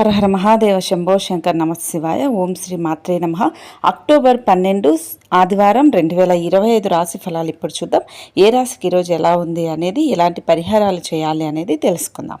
హర హర మహాదేవ శంభో శంకర్ నమశివాయ ఓం శ్రీ మాత్రే నమ. అక్టోబర్ పన్నెండు ఆదివారం రెండు వేల ఇరవై ఐదు రాశి ఫలాలు ఇప్పుడు చూద్దాం. ఏ రాశికి ఈరోజు ఎలా ఉంది అనేది ఎలాంటి పరిహారాలు చేయాలి అనేది తెలుసుకుందాం.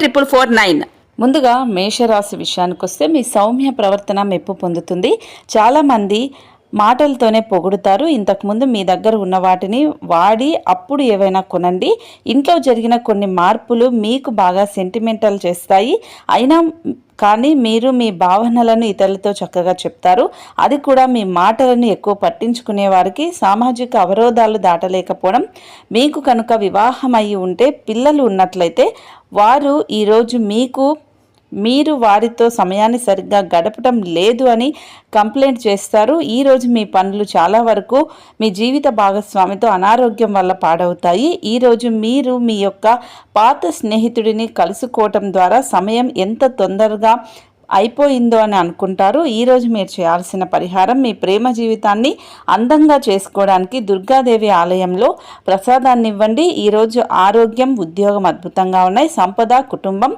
triple four nine ముందుగా మేషరాశి విషయానికి వస్తే మీ సౌమ్య ప్రవర్తన మెప్పు పొందుతుంది. చాలామంది మాటలతోనే పొగుడుతారు. ఇంతకుముందు మీ దగ్గర ఉన్న వాటిని వాడి అప్పుడు ఏవైనా కొనండి. ఇంట్లో జరిగిన కొన్ని మార్పులు మీకు బాగా సెంటిమెంటల్ చేస్తాయి. అయినా కానీ మీరు మీ భావనలను ఇతరులతో చక్కగా చెప్తారు. అది కూడా మీ మాటలను ఎక్కువ పట్టించుకునే వారికి సామాజిక అవరోధాలు దాటలేకపోవడం. మీకు కనుక వివాహం అయి ఉంటే పిల్లలు ఉన్నట్లయితే వారు ఈరోజు మీకు మీరు వారితో సమయాన్ని సరిగ్గా గడపటం లేదు అని కంప్లైంట్ చేస్తారు. ఈరోజు మీ పనులు చాలా వరకు మీ జీవిత భాగస్వామితో అనారోగ్యం వల్ల పాడవుతాయి. ఈరోజు మీరు మీ యొక్క పాత స్నేహితుడిని కలుసుకోవటం ద్వారా సమయం ఎంత తొందరగా అయిపోయిందో అని అనుకుంటారు. ఈరోజు మీరు చేయాల్సిన పరిహారం మీ ప్రేమ జీవితాన్ని అందంగా చేసుకోవడానికి దుర్గాదేవి ఆలయంలో ప్రసాదాన్ని ఇవ్వండి ఈరోజు ఆరోగ్యం ఉద్యోగం అద్భుతంగా ఉన్నాయి. సంపద కుటుంబం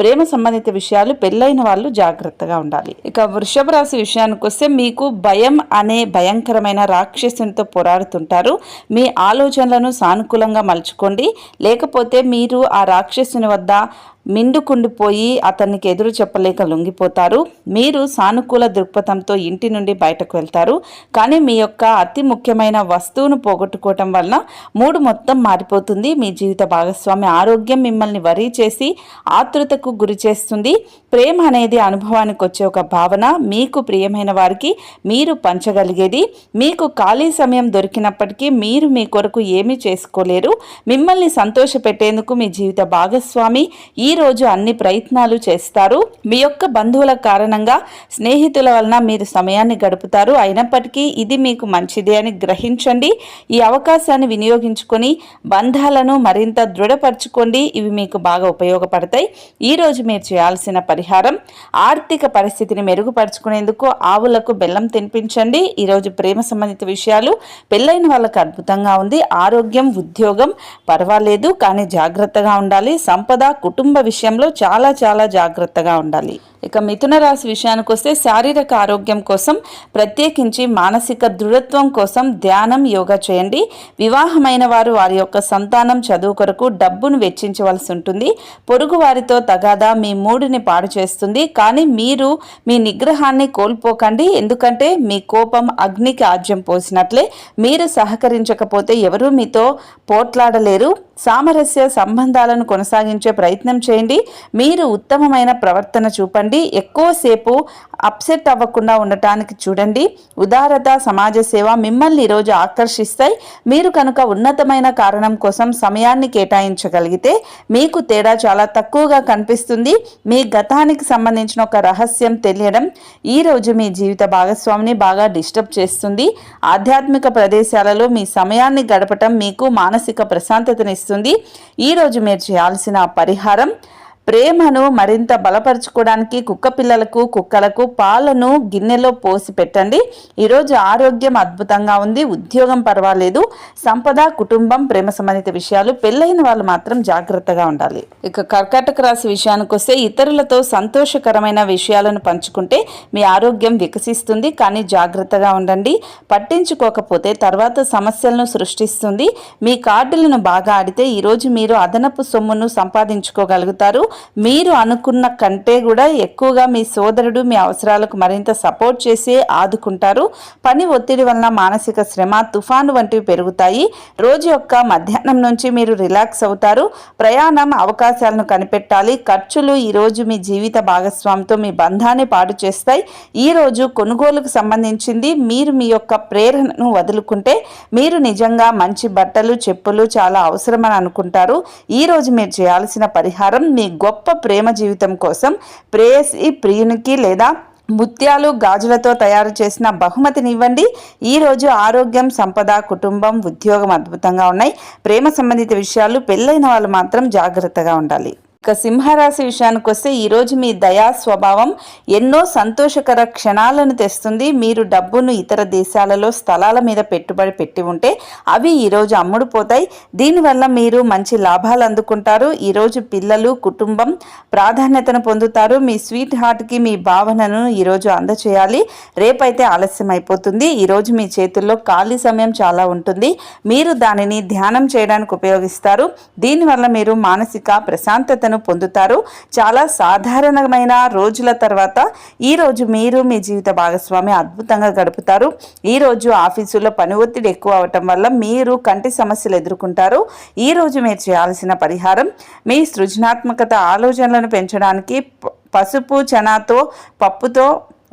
ప్రేమ సంబంధిత విషయాలు పెళ్ళైన వాళ్ళు జాగ్రత్తగా ఉండాలి. ఇక వృషభ రాశి విషయానికి వస్తే మీకు భయం అనే భయంకరమైన రాక్షసునితో పోరాడుతుంటారు. మీ ఆలోచనలను సానుకూలంగా మలుచుకోండి. లేకపోతే మీరు ఆ రాక్షసుని వద్ద మిండుకుండిపోయి అతనికి ఎదురు చెప్పలేక లొంగిపోతారు. మీరు సానుకూల దృక్పథంతో ఇంటి నుండి బయటకు వెళ్తారు. కానీ మీ యొక్క అతి ముఖ్యమైన వస్తువును పోగొట్టుకోవటం వలన మూడు మొత్తం మారిపోతుంది. మీ జీవిత భాగస్వామి ఆరోగ్యం మిమ్మల్ని వరీ చేసి ఆతృతకు గురి చేస్తుంది. ప్రేమ అనేది అనుభవానికి వచ్చే ఒక భావన. మీకు ప్రియమైన వారికి మీరు పంచగలిగేది. మీకు ఖాళీ సమయం దొరికినప్పటికీ మీరు మీ కొరకు ఏమీ చేసుకోలేరు. మిమ్మల్ని సంతోషపెట్టేందుకు మీ జీవిత భాగస్వామి ఈ రోజు అన్ని ప్రయత్నాలు చేస్తారు. మీ యొక్క బంధువుల కారణంగా స్నేహితుల వలన మీరు సమయాన్ని గడుపుతారు. అయినప్పటికీ ఇది మీకు మంచిది అని గ్రహించండి. ఈ అవకాశాన్ని వినియోగించుకొని బంధాలను మరింత దృఢపరచుకోండి. ఇవి మీకు బాగా ఉపయోగపడతాయి. ఈ రోజు మీరు చేయాల్సిన పరిహారం ఆర్థిక పరిస్థితిని మెరుగుపరుచుకునేందుకు ఆవులకు బెల్లం తినిపించండి. ఈరోజు ప్రేమ సంబంధిత విషయాలు పెళ్ళైన వాళ్ళకు అద్భుతంగా ఉంది. ఆరోగ్యం ఉద్యోగం పర్వాలేదు కానీ జాగ్రత్తగా ఉండాలి. సంపద కుటుంబ విషయంలో చాలా చాలా జాగ్రత్తగా ఉండాలి. ఇక మిథున రాశి విషయానికి వస్తే శారీరక ఆరోగ్యం కోసం ప్రత్యేకించి మానసిక దృఢత్వం కోసం ధ్యానం యోగా చేయండి. వివాహమైన వారు వారి యొక్క సంతానం చదువు కొరకు డబ్బును వెచ్చించవలసి ఉంటుంది. పొరుగు వారితో తగాదా మీ మూడిని పాడు చేస్తుంది. కానీ మీరు మీ నిగ్రహాన్ని కోల్పోకండి. ఎందుకంటే మీ కోపం అగ్నికి ఆజ్యం పోసినట్లే. మీరు సహకరించకపోతే ఎవరూ మీతో పోట్లాడలేరు. సామరస్య సంబంధాలను కొనసాగించే ప్రయత్నం చేయండి. మీరు ఉత్తమమైన ప్రవర్తన చూపండి. ఎక్కువసేపు అప్సెట్ అవ్వకుండా ఉండటానికి చూడండి. ఉదారత సమాజ సేవ మిమ్మల్ని ఈరోజు ఆకర్షిస్తాయి. మీరు కనుక ఉన్నతమైన కారణం కోసం సమయాన్ని కేటాయించగలిగితే మీకు తేడా చాలా తక్కువగా కనిపిస్తుంది. మీ గతానికి సంబంధించిన ఒక రహస్యం తెలియడం ఈరోజు మీ జీవిత భాగస్వామిని బాగా డిస్టర్బ్ చేస్తుంది. ఆధ్యాత్మిక ప్రదేశాలలో మీ సమయాన్ని గడపటం మీకు మానసిక ప్రశాంతతనిస్తుంది. ఈరోజు మీరు చేయాల్సిన పరిహారం ప్రేమను మరింత బలపరుచుకోవడానికి కుక్క పిల్లలకు కుక్కలకు పాలను గిన్నెలో పోసి పెట్టండి. ఈరోజు ఆరోగ్యం అద్భుతంగా ఉంది ఉద్యోగం పర్వాలేదు సంపద కుటుంబం ప్రేమ సంబంధిత విషయాలు పెళ్ళైన వాళ్ళు మాత్రం జాగ్రత్తగా ఉండాలి. ఇక కర్కాటక రాశి విషయానికి వస్తే ఇతరులతో సంతోషకరమైన విషయాలను పంచుకుంటే మీ ఆరోగ్యం వికసిస్తుంది కానీ జాగ్రత్తగా ఉండండి. పట్టించుకోకపోతే తర్వాత సమస్యలను సృష్టిస్తుంది. మీ కార్డులను బాగా ఆడితే ఈరోజు మీరు అదనపు సొమ్మును సంపాదించుకోగలుగుతారు. మీరు అనుకున్న కంటే కూడా ఎక్కువగా మీ సోదరుడు మీ అవసరాలకు మరింత సపోర్ట్ చేసి ఆదుకుంటారు. పని ఒత్తిడి వలన మానసిక శ్రమ తుఫాను వంటివి పెరుగుతాయి. రోజు యొక్క మధ్యాహ్నం నుంచి మీరు రిలాక్స్ అవుతారు. ప్రయాణం అవకాశాలను కనిపెట్టాలి. ఖర్చులు ఈరోజు మీ జీవిత భాగస్వామితో మీ బంధాన్ని పాడు చేస్తాయి. ఈరోజు కొనుగోలుకు సంబంధించింది మీరు మీ యొక్క ప్రేరణను వదులుకుంటే మీరు నిజంగా మంచి బట్టలు చెప్పులు చాలా అవసరమని అనుకుంటారు. ఈరోజు మీరు చేయాల్సిన పరిహారం మీ గొప్ప ప్రేమ జీవితం కోసం ప్రేయసి ప్రియునికి లేదా ముత్యాలు గాజులతో తయారు చేసిన బహుమతినివ్వండి ఈ రోజు ఆరోగ్యం సంపద కుటుంబం ఉద్యోగం అద్భుతంగా ఉన్నాయి. ప్రేమ సంబంధిత విషయాలు పెళ్ళైన వాళ్ళు మాత్రం జాగ్రత్తగా ఉండాలి. ఇక సింహరాశి విషయానికి వస్తే ఈరోజు మీ దయా స్వభావం ఎన్నో సంతోషకర క్షణాలను తెస్తుంది. మీరు డబ్బును ఇతర దేశాలలో స్థలాల మీద పెట్టుబడి పెట్టి ఉంటే అవి ఈరోజు అమ్ముడుపోతాయి. దీనివల్ల మీరు మంచి లాభాలు అందుకుంటారు. ఈరోజు పిల్లలు కుటుంబం ప్రాధాన్యతను పొందుతారు. మీ స్వీట్ హార్ట్కి మీ భావనను ఈరోజు అందచేయాలి. రేపైతే ఆలస్యం అయిపోతుంది ఈరోజు మీ చేతుల్లో ఖాళీ సమయం చాలా ఉంటుంది. మీరు దానిని ధ్యానం చేయడానికి ఉపయోగిస్తారు. దీనివల్ల మీరు మానసిక ప్రశాంతతను పొందుతారు. చాలా సాధారణమైన రోజుల తర్వాత ఈ రోజు మీరు మీ జీవిత భాగస్వామి అద్భుతంగా గడుపుతారు. ఈ రోజు ఆఫీసులో పని ఒత్తిడి ఎక్కువ అవటం వల్ల మీరు కంటి సమస్యలు ఎదుర్కొంటారు. ఈ రోజు మీరు చేయాల్సిన పరిహారం మీ సృజనాత్మకత ఆలోచనలను పెంచడానికి పసుపు చనాతో పప్పుతో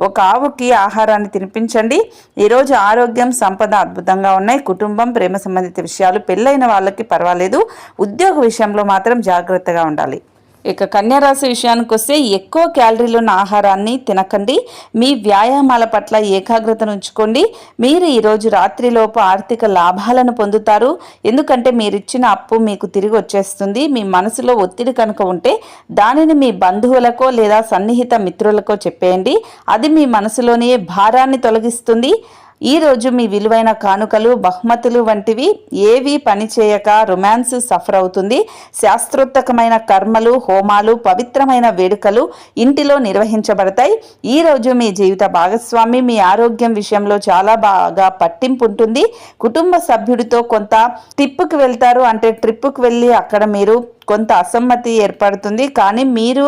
ఒక ఆవుకి ఆహారాన్ని తినిపించండి. ఈరోజు ఆరోగ్యం సంపద అద్భుతంగా ఉన్నాయి. కుటుంబం ప్రేమ సంబంధిత విషయాలు పెళ్ళైన వాళ్ళకి పర్వాలేదు. ఉద్యోగ విషయంలో మాత్రం జాగ్రత్తగా ఉండాలి. ఇక కన్యారాశి విషయానికి వస్తే ఎక్కువ క్యాలరీలు ఉన్న ఆహారాన్ని తినకండి. మీ వ్యాయామాల పట్ల ఏకాగ్రతను ఉంచుకోండి. మీరు ఈరోజు రాత్రిలోపు ఆర్థిక లాభాలను పొందుతారు. ఎందుకంటే మీరిచ్చిన అప్పు మీకు తిరిగి వచ్చేస్తుంది. మీ మనసులో ఒత్తిడి కనుక ఉంటే దానిని మీ బంధువులకో లేదా సన్నిహిత మిత్రులకో చెప్పేయండి. అది మీ మనసులోనే భారాన్ని తొలగిస్తుంది. ఈ రోజు మీ విలువైన కానుకలు బహుమతులు వంటివి ఏవి పనిచేయక రొమాన్స్ సఫర్ అవుతుంది శాస్త్రోత్తకమైన కర్మలు హోమాలు పవిత్రమైన వేడుకలు ఇంటిలో నిర్వహించబడతాయి. ఈ రోజు మీ జీవిత భాగస్వామి మీ ఆరోగ్యం విషయంలో చాలా బాగా పట్టింపు ఉంటుంది. కుటుంబ సభ్యుడితో కొంత ట్రిప్పుకి వెళ్తారు. అంటే ట్రిప్పుకి వెళ్ళి అక్కడ మీరు కొంత అసమ్మతి ఏర్పడుతుంది. కానీ మీరు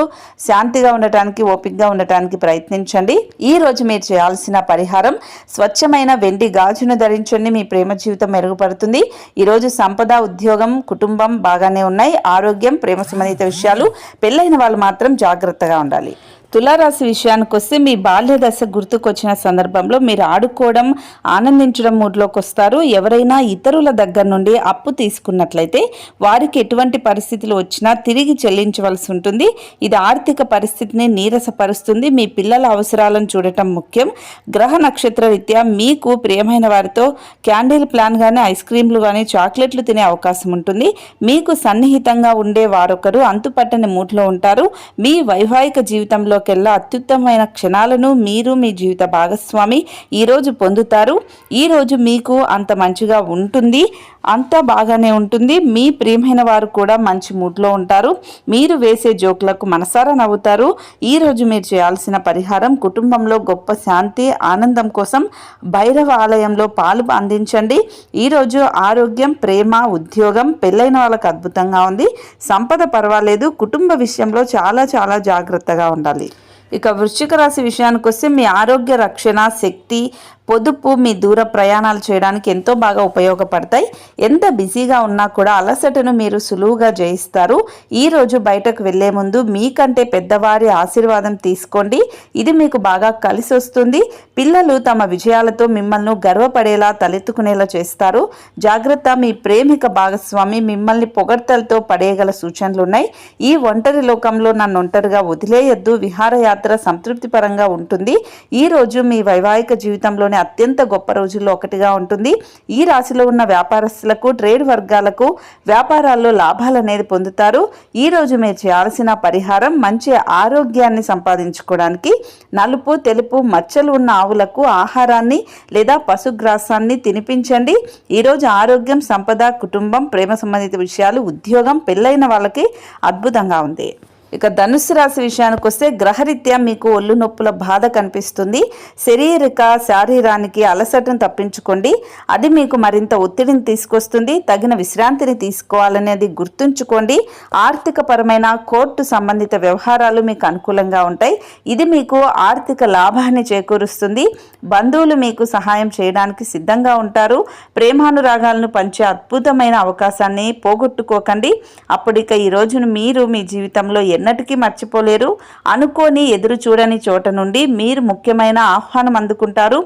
శాంతిగా ఉండటానికి ఓపికగా ఉండటానికి ప్రయత్నించండి. ఈ రోజు మీరు చేయాల్సిన పరిహారం స్వచ్ఛమైన వెండి గాజును ధరించండి. మీ ప్రేమ జీవితం మెరుగుపడుతుంది. ఈరోజు సంపద ఉద్యోగం కుటుంబం బాగానే ఉన్నాయి. ఆరోగ్యం ప్రేమ సంబంధిత విషయాలు. పెళ్ళైన వాళ్ళు మాత్రం జాగ్రత్తగా ఉండాలి. తులారాశి విషయానికి వస్తే మీ బాల్య దశ గుర్తుకొచ్చిన సందర్భంలో మీరు ఆడుకోవడం ఆనందించడం మూడ్లోకి వస్తారు. ఎవరైనా ఇతరుల దగ్గర నుండి అప్పు తీసుకున్నట్లయితే వారికి ఎటువంటి పరిస్థితులు వచ్చినా తిరిగి చెల్లించవలసి ఉంటుంది. ఇది ఆర్థిక పరిస్థితిని నీరసపరుస్తుంది. మీ పిల్లల అవసరాలను చూడటం ముఖ్యం. గ్రహ నక్షత్ర రీత్యా మీకు ప్రియమైన వారితో క్యాండిల్ ప్లాన్ కానీ ఐస్ క్రీమ్లు కానీ చాక్లెట్లు తినే అవకాశం ఉంటుంది. మీకు సన్నిహితంగా ఉండే వారొకరు అంతుపట్టని మూడ్లో ఉంటారు. మీ వైవాహిక జీవితంలో జీవితంలోకెల్లా అత్యుత్తమమైన క్షణాలను మీరు మీ జీవిత భాగస్వామి ఈరోజు పొందుతారు. ఈరోజు మీకు అంత మంచిగా ఉంటుంది. అంత బాగానే ఉంటుంది. మీ ప్రియమైన వారు కూడా మంచి మూడ్లో ఉంటారు. మీరు వేసే జోక్లకు మనసారా నవ్వుతారు. ఈరోజు మీరు చేయాల్సిన పరిహారం కుటుంబంలో గొప్ప శాంతి ఆనందం కోసం భైరవ ఆలయంలో పాలు అందించండి. ఈరోజు ఆరోగ్యం ప్రేమ ఉద్యోగం పెళ్ళైన వాళ్ళకి అద్భుతంగా ఉంది. సంపద పర్వాలేదు. కుటుంబ విషయంలో చాలా చాలా జాగ్రత్తగా ఉండాలి. ఇక వృశ్చిక రాశి విషయానికి వస్తే మీ ఆరోగ్య రక్షణ శక్తి పొదుపు మీ దూర ప్రయాణాలు చేయడానికి ఎంతో బాగా ఉపయోగపడతాయి. ఎంత బిజీగా ఉన్నా కూడా అలసటను మీరు సులువుగా జయిస్తారు. ఈ రోజు బయటకు వెళ్ళే ముందు మీకంటే పెద్దవారి ఆశీర్వాదం తీసుకోండి. ఇది మీకు బాగా కలిసి వస్తుంది. పిల్లలు తమ విజయాలతో మిమ్మల్ని గర్వపడేలా తలెత్తుకునేలా చేస్తారు. జాగ్రత్త మీ ప్రేమిక భాగస్వామి మిమ్మల్ని పొగడ్తలతో పడేయగల సూచనలు ఉన్నాయి. ఈ ఒంటరి లోకంలో నన్ను ఒంటరిగా వదిలేయద్దు. విహారయాత్ర సంతృప్తిపరంగా ఉంటుంది. ఈ రోజు మీ వైవాహిక జీవితంలోని అత్యంత గొప్ప రోజుల్లో ఒకటిగా ఉంటుంది. ఈ రాశిలో ఉన్న వ్యాపారస్తులకు ట్రేడ్ వర్గాలకు వ్యాపారాల్లో లాభాలు అనేది పొందుతారు. ఈ రోజు మీరు చేయాల్సిన పరిహారం మంచి ఆరోగ్యాన్ని సంపాదించుకోవడానికి నలుపు తెలుపు మచ్చలు ఉన్న ఆవులకు ఆహారాన్ని లేదా పశుగ్రాసాన్ని తినిపించండి. ఈరోజు ఆరోగ్యం సంపద కుటుంబం ప్రేమ సంబంధిత విషయాలు ఉద్యోగం పెళ్ళైన వాళ్ళకి అద్భుతంగా ఉంది. ఇక ధనుసు రాశి విషయానికి వస్తే గ్రహరీత్యా మీకు ఒళ్ళు నొప్పుల బాధ కనిపిస్తుంది. శారీరక శారీరానికి అలసటను తప్పించుకోండి. అది మీకు మరింత ఒత్తిడిని తీసుకొస్తుంది. తగిన విశ్రాంతిని తీసుకోవాలనేది గుర్తుంచుకోండి. ఆర్థిక పరమైన కోర్టు సంబంధిత వ్యవహారాలు మీకు అనుకూలంగా ఉంటాయి. ఇది మీకు ఆర్థిక లాభాన్ని చేకూరుస్తుంది. బంధువులు మీకు సహాయం చేయడానికి సిద్ధంగా ఉంటారు. ప్రేమానురాగాలను పంచే అద్భుతమైన అవకాశాన్ని పోగొట్టుకోకండి. అప్పుడిక ఈ రోజును మీరు మీ జీవితంలో ఎన్నటికీ మర్చిపోలేరు. అనుకోని ఎదురు చూడని చోట నుండి మీరు ముఖ్యమైన ఆహ్వానం అందుకుంటారు.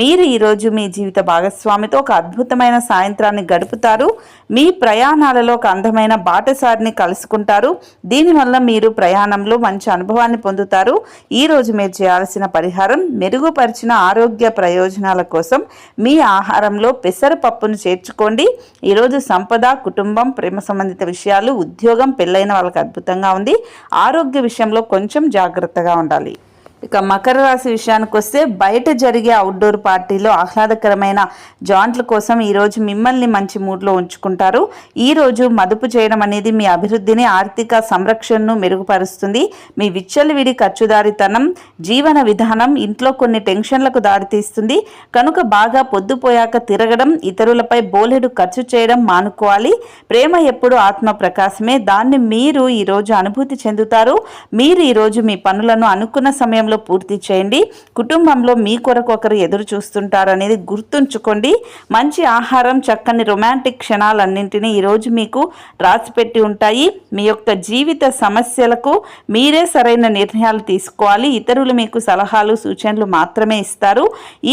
మీరు ఈరోజు మీ జీవిత భాగస్వామితో ఒక అద్భుతమైన సాయంత్రాన్ని గడుపుతారు. మీ ప్రయాణాలలో ఒక అందమైన బాటసారిని కలుసుకుంటారు. దీనివల్ల మీరు ప్రయాణంలో మంచి అనుభవాన్ని పొందుతారు. ఈరోజు మీరు చేయాల్సిన పరిహారం మెరుగుపరిచిన ఆరోగ్య ప్రయోజనాల కోసం మీ ఆహారంలో పెసరపప్పును చేర్చుకోండి. ఈరోజు సంపద కుటుంబం ప్రేమ సంబంధిత విషయాలు ఉద్యోగం పెళ్ళైన వాళ్ళకి అద్భుతంగా ఉంది. ఆరోగ్య విషయంలో కొంచెం జాగ్రత్తగా ఉండాలి. ఇక మకర రాశి విషయానికి వస్తే బయట జరిగే అవుట్డోర్ పార్టీలో ఆహ్లాదకరమైన జాంట్ల కోసం ఈరోజు మిమ్మల్ని మంచి మూడ్లో ఉంచుకుంటారు. ఈరోజు మదుపు చేయడం అనేది మీ అభివృద్ధిని ఆర్థిక సంరక్షణను మెరుగుపరుస్తుంది. మీ విచ్చలవిడి ఖర్చుదారితనం జీవన విధానం ఇంట్లో కొన్ని టెన్షన్లకు దారితీస్తుంది. కనుక బాగా పొద్దుపోయాక తిరగడం ఇతరులపై బోలెడు ఖర్చు చేయడం మానుకోవాలి. ప్రేమ ఎప్పుడు ఆత్మ ప్రకాశమే. దాన్ని మీరు ఈరోజు అనుభూతి చెందుతారు. మీరు ఈరోజు మీ పనులను అనుకున్న సమయం సమయంలో పూర్తి చేయండి. కుటుంబంలో మీ కొరకు ఒకరు ఎదురు చూస్తుంటారు అనేది గుర్తుంచుకోండి. మంచి ఆహారం చక్కని రొమాంటిక్ క్షణాలన్నింటినీ ఈరోజు మీకు రాసిపెట్టి ఉంటాయి. మీ యొక్క జీవిత సమస్యలకు మీరే సరైన నిర్ణయాలు తీసుకోవాలి. ఇతరులు మీకు సలహాలు సూచనలు మాత్రమే ఇస్తారు.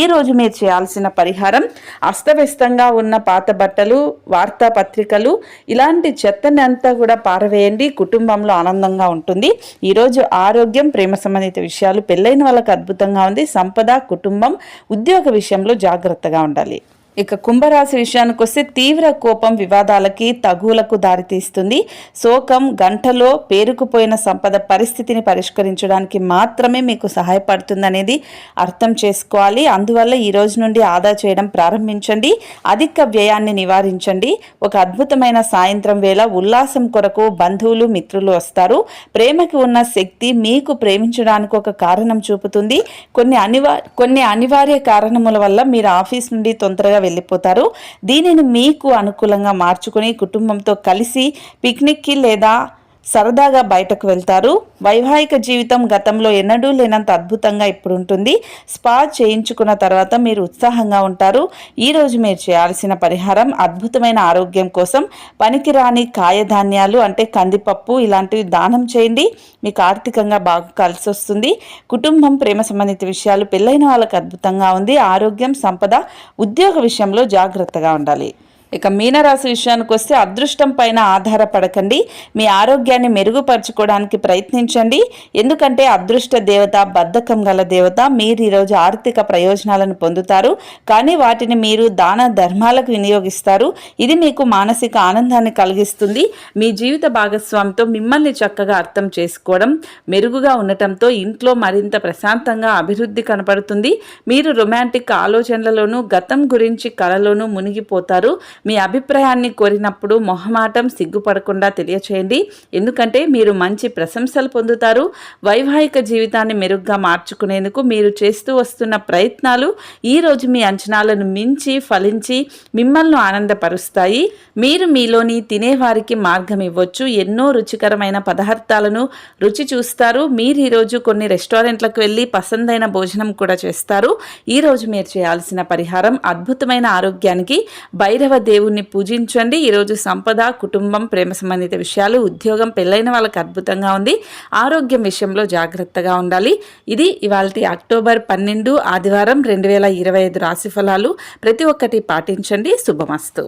ఈరోజు మీరు చేయాల్సిన పరిహారం అస్తవ్యస్తంగా ఉన్న పాత బట్టలు వార్తాపత్రికలు ఇలాంటి చెత్తని అంతా కూడా పారవేయండి. కుటుంబంలో ఆనందంగా ఉంటుంది. ఈరోజు ఆరోగ్యం ప్రేమ సంబంధిత విషయాలు పెళ్ళైన వాళ్ళకి అద్భుతంగా ఉంది. సంపద కుటుంబం ఉద్యోగ విషయంలో జాగ్రత్తగా ఉండాలి. ఇక కుంభరాశి విషయానికి వస్తే తీవ్ర కోపం వివాదాలకి తగువులకు దారితీస్తుంది. శోకం గంటలో పేరుకుపోయిన సంపద పరిస్థితిని పరిష్కరించడానికి మాత్రమే మీకు సహాయపడుతుందనేది అర్థం చేసుకోవాలి. అందువల్ల ఈ రోజు నుండి ఆదా చేయడం ప్రారంభించండి. అధిక వ్యయాన్ని నివారించండి. ఒక అద్భుతమైన సాయంత్రం వేళ ఉల్లాసం కొరకు బంధువులు మిత్రులు వస్తారు. ప్రేమకి ఉన్న శక్తి మీకు ప్రేమించడానికి ఒక కారణం చూపుతుంది. కొన్ని అనివా కొన్ని అనివార్య కారణముల వల్ల మీరు ఆఫీస్ నుండి తొందరగా వెళ్ళిపోతారు. దీనిని మీకు అనుకూలంగా మార్చుకుని కుటుంబంతో కలిసి పిక్నిక్కి లేదా సరదాగా బయటకు వెళ్తారు. వైవాహిక జీవితం గతంలో ఎన్నడూ లేనంత అద్భుతంగా ఇప్పుడు ఉంటుంది స్పా చేయించుకున్న తర్వాత మీరు ఉత్సాహంగా ఉంటారు. ఈరోజు మీరు చేయాల్సిన పరిహారం అద్భుతమైన ఆరోగ్యం కోసం పనికిరాని కాయధాన్యాలు అంటే కందిపప్పు ఇలాంటివి దానం చేయండి. మీకు ఆర్థికంగా బాగా కలిసి వస్తుంది. కుటుంబం ప్రేమ సంబంధిత విషయాలు పెళ్ళైన వాళ్ళకి అద్భుతంగా ఉంది. ఆరోగ్యం సంపద ఉద్యోగ విషయంలో జాగ్రత్తగా ఉండాలి. ఇక మీనరాశి విషయానికి వస్తే అదృష్టం పైన ఆధారపడకండి. మీ ఆరోగ్యాన్ని మెరుగుపరచుకోవడానికి ప్రయత్నించండి. ఎందుకంటే అదృష్ట దేవత బద్ధకం గల దేవత మీరు ఈరోజు ఆర్థిక ప్రయోజనాలను పొందుతారు. కానీ వాటిని మీరు దాన ధర్మాలకు వినియోగిస్తారు. ఇది మీకు మానసిక ఆనందాన్ని కలిగిస్తుంది. మీ జీవిత భాగస్వామితో మిమ్మల్ని చక్కగా అర్థం చేసుకోవడం మెరుగుగా ఉండటంతో ఇంట్లో మరింత ప్రశాంతంగా అభివృద్ధి కనపడుతుంది. మీరు రొమాంటిక్ ఆలోచనలలోనూ గతం గురించి కలలోనూ మునిగిపోతారు. మీ అభిప్రాయాన్ని కోరినప్పుడు మొహమాటం సిగ్గుపడకుండా తెలియచేయండి. ఎందుకంటే మీరు మంచి ప్రశంసలు పొందుతారు. వైవాహిక జీవితాన్ని మెరుగ్గా మార్చుకునేందుకు మీరు చేస్తూ వస్తున్న ప్రయత్నాలు ఈరోజు మీ అంచనాలను మించి ఫలించి మిమ్మల్ని ఆనందపరుస్తాయి. మీరు మీలోని తినేవారికి మార్గం ఇవ్వచ్చు. ఎన్నో రుచికరమైన పదార్థాలను రుచి చూస్తారు. మీరు ఈరోజు కొన్ని రెస్టారెంట్లకు వెళ్ళి పసందైన భోజనం కూడా చేస్తారు. ఈరోజు మీరు చేయాల్సిన పరిహారం అద్భుతమైన ఆరోగ్యానికి భైరవ దేవుణ్ణి పూజించండి. ఈరోజు సంపద కుటుంబం ప్రేమ సంబంధిత విషయాలు ఉద్యోగం పెళ్ళైన వాళ్ళకి అద్భుతంగా ఉంది. ఆరోగ్యం విషయంలో జాగ్రత్తగా ఉండాలి. ఇది ఇవాళ అక్టోబర్ పన్నెండు ఆదివారం రెండు వేల ఇరవై ఐదు రాశిఫలాలు ప్రతి ఒక్కటి పాటించండి. శుభమస్తు.